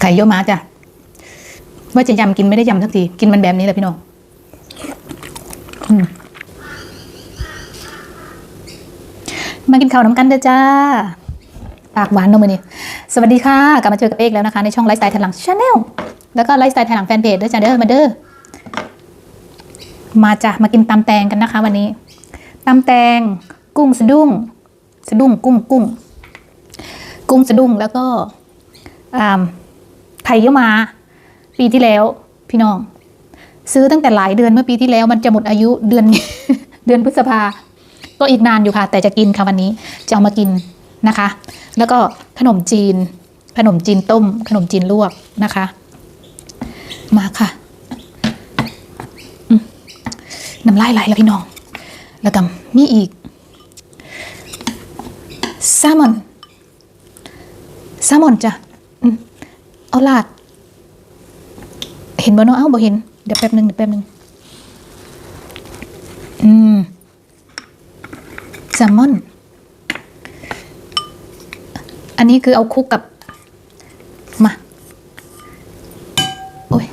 ไข่เยี่ยวม้าจ้ะ ว่าจะยำกินไม่ได้ยำสักที กินมันแบบนี้แหละพี่น้องมากินข้าวน้ำกันเด้อจ้า ปากหวานนอะมือนี้สวัสดีค่ะ กลับมาเจอกับเอกแล้วนะคะ ในช่องไลฟ์สไตล์ไทยหลังชาแนลแล้วก็ไลฟ์สไตล์ไทยหลังแฟนเพจด้วยจ้าเด้อมาเด้อมาจ้ะมากินตำแตงกันนะคะ วันนี้ตำแตง กุ้งสะดุ้ง สะดุ้งกุ้งกุ้ง กุ้งสะดุ้งแล้วก็อ่า ไข่เยมา ปีที่แล้ว พี่น้อง ซื้อตั้งแต่หลายเดือนเมื่อปีที่แล้ว มันจะหมดอายุเดือนเดือนพฤษภา ก็อีกนานอยู่ค่ะ แต่จะกินค่ะวันนี้จะเอามากินนะคะ แล้วก็ขนมจีน ขนมจีนต้ม ขนมจีนลวกนะคะ มาค่ะน้ำลายไหลแล้วพี่น้อง แล้วก็มีอีกแซลมอนแซลมอนจ้ะ เอาลาด เห็นบ่เนาะเอ้าบ่เห็น เดี๋ยวแป๊บหนึงเดี๋ยวแป๊บหนึงอืมแซลมอน อันนี้คือเอาคุกกับ มา โอ้ย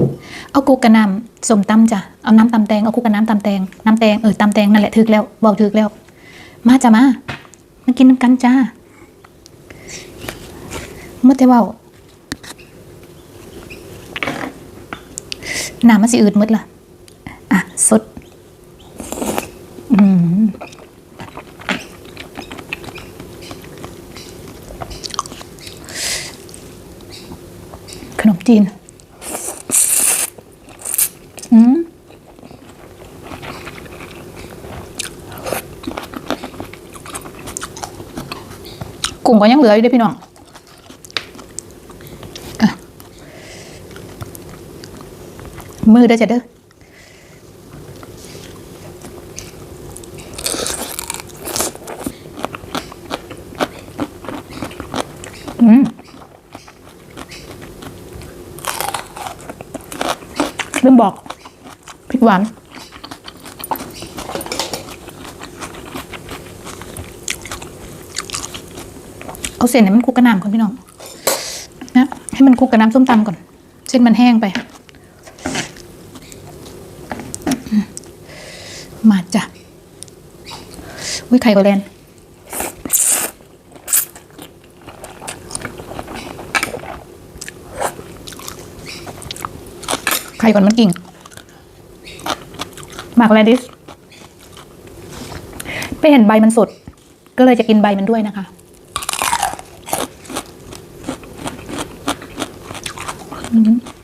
เอาคุกกับน้ำสมตำจ้ะ เอาน้ำตำแตง เอาคุกกับน้ำตำแตง น้ำแตง เออตำแตงนั่นแหละถึกแล้วบอกถึกแล้ว มาจ้ะมา มากินน้ำกันจ้าเมื่อแต่ว่า น้ำมันสิอืดหมดล่ะอะสดขนมจีน อืมกุ้งก็ยังเหลืออยู่ด้วยพี่น้องอะ มือเด้อจ้ะเด้ออืมลืมบอกพริกหวานเอาเส้นให้มันคลุกกับน้ำก่อนพี่น้องนะให้มันคลุกกับน้ำส้มตำก่อน เส้นมันแห้งไปอืมมาจ้ะ อุ้ยไข่กระเลนไข่ก่อนมันกิ่งหมากแรดิสไปเห็นใบมันสด ก็เลยจะกินใบมันด้วยนะคะอ่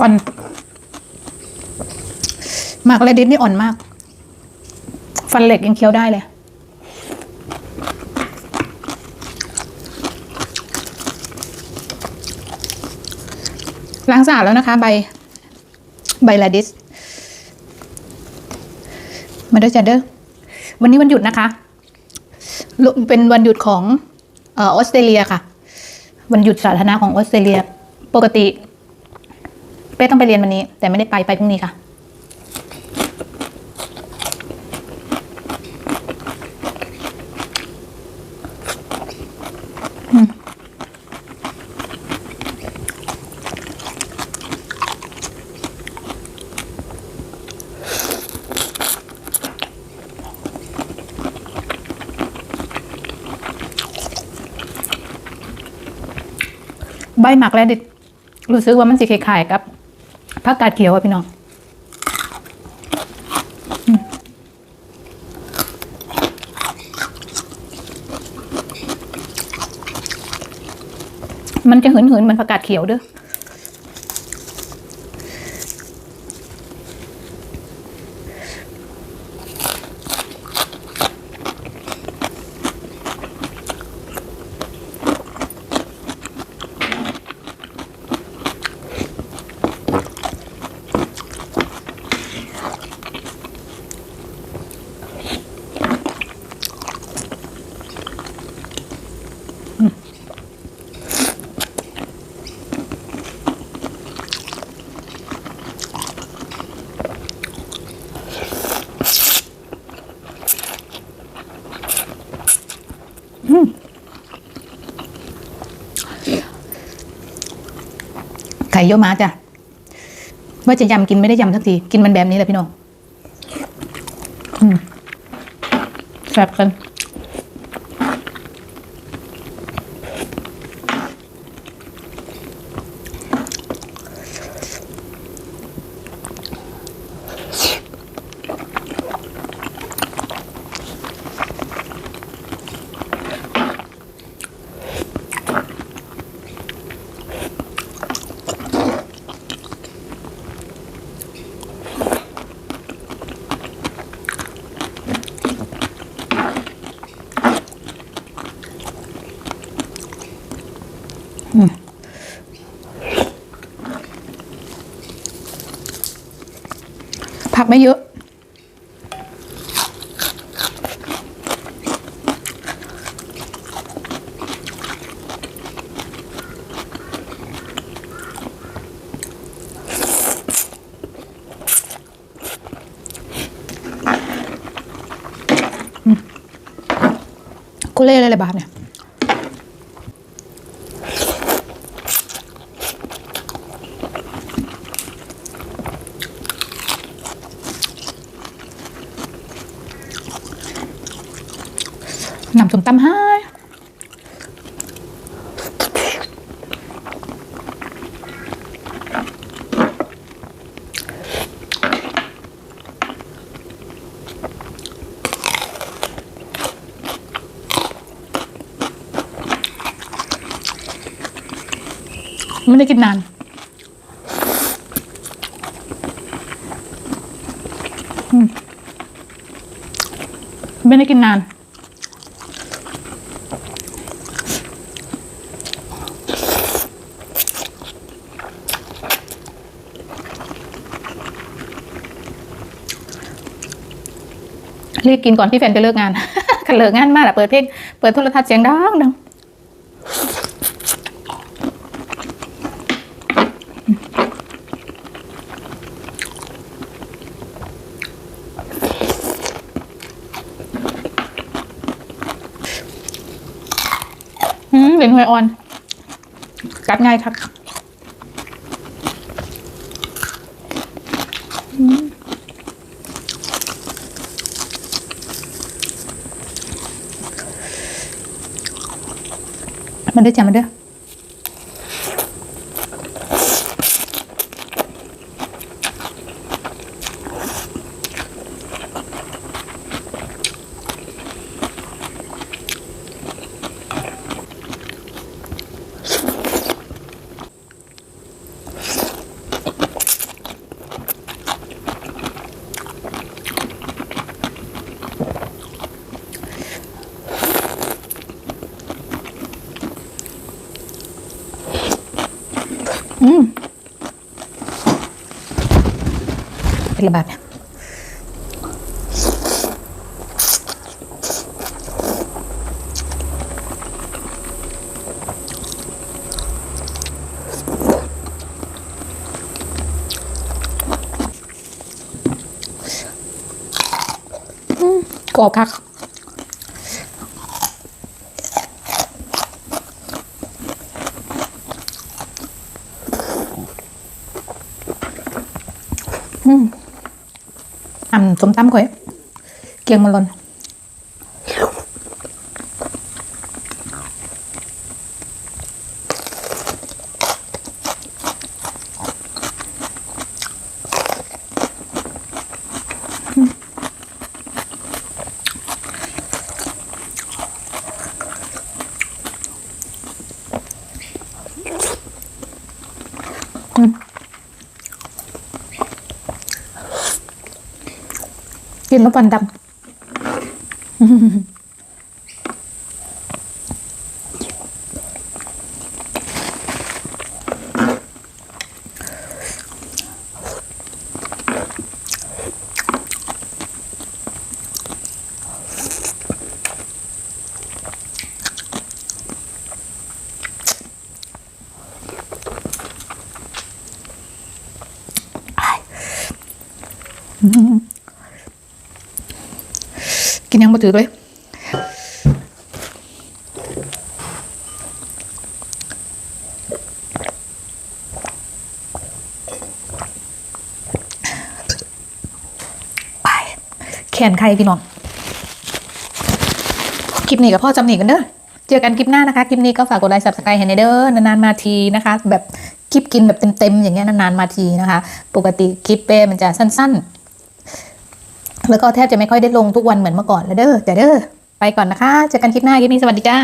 อ่อนหมากเลดิสนี่อ่อนมาก ฟันเหล็กยังเคี้ยวได้เลยล้างสะอาดแล้วนะคะ ใบ ใบลาดิส มาด้วยจ้ะเด้อวันนี้วันหยุดนะคะ เป็นวันหยุดของออสเตรเลียค่ะ วันหยุดสาธารณะของออสเตรเลีย ปกติ เป้ต้องไปเรียนวันนี้ แต่ไม่ได้ไปไปพรุ่งนี้ค่ะอืมใบหมักแล้วดิรู้สึกว่ามันสิคล้ายๆกับ ผักกาดเขียวอะพี่น้องมันจะหืนๆเหมือนผักกาดเขียวเด้อ ไข่เยี่ยวม้าจ้ะว่าจะยำกินไม่ได้ยำสักที กินมันแบบนี้แหละพี่น้องอืมแซ่บกัน ผักไม่เยอะกุเล่เลยเลยบาทเนี่ย นำส้มตำให้ ไม่ได้กินนาน ไม่ได้กินนาน รีบกินก่อนพี่แฟนจะเลิกงานกันเลิกงานมากอะเปิดเพลง เปิดโทรทัศน์เสียงดังดัง อืมเป็นหวยอ่อน กัดง่ายครับมันเด้อจ้ะมันเด้อ อืมเป็นระบาดเนี่ยอืมกรอบคัก ทำสมตำก่อย เกียงมันลน กินแล้วฟันดำ กินยังบ่ถือเลยไปแขนใครพี่น้อง คลิปนี้กับพ่อจำหนีกันเด้อเจอกันคลิปหน้านะคะ คลิปนี้ก็ฝากกดไลค์สับสกาห้ในเด้อนานๆมาทีนะคะ แบบคลิปกินแบบเต็มๆอย่างเงี้ยนานๆมาทีนะคะ ปกติคลิปเป้มันจะสั้น ๆ แล้วก็แทบจะไม่ค่อยได้ลงทุกวันเหมือนเมื่อก่อนแล้วเด้อแต่เด้อไปก่อนนะคะเจอกันคลิปหน้าคลิปนี้สวัสดีจ้า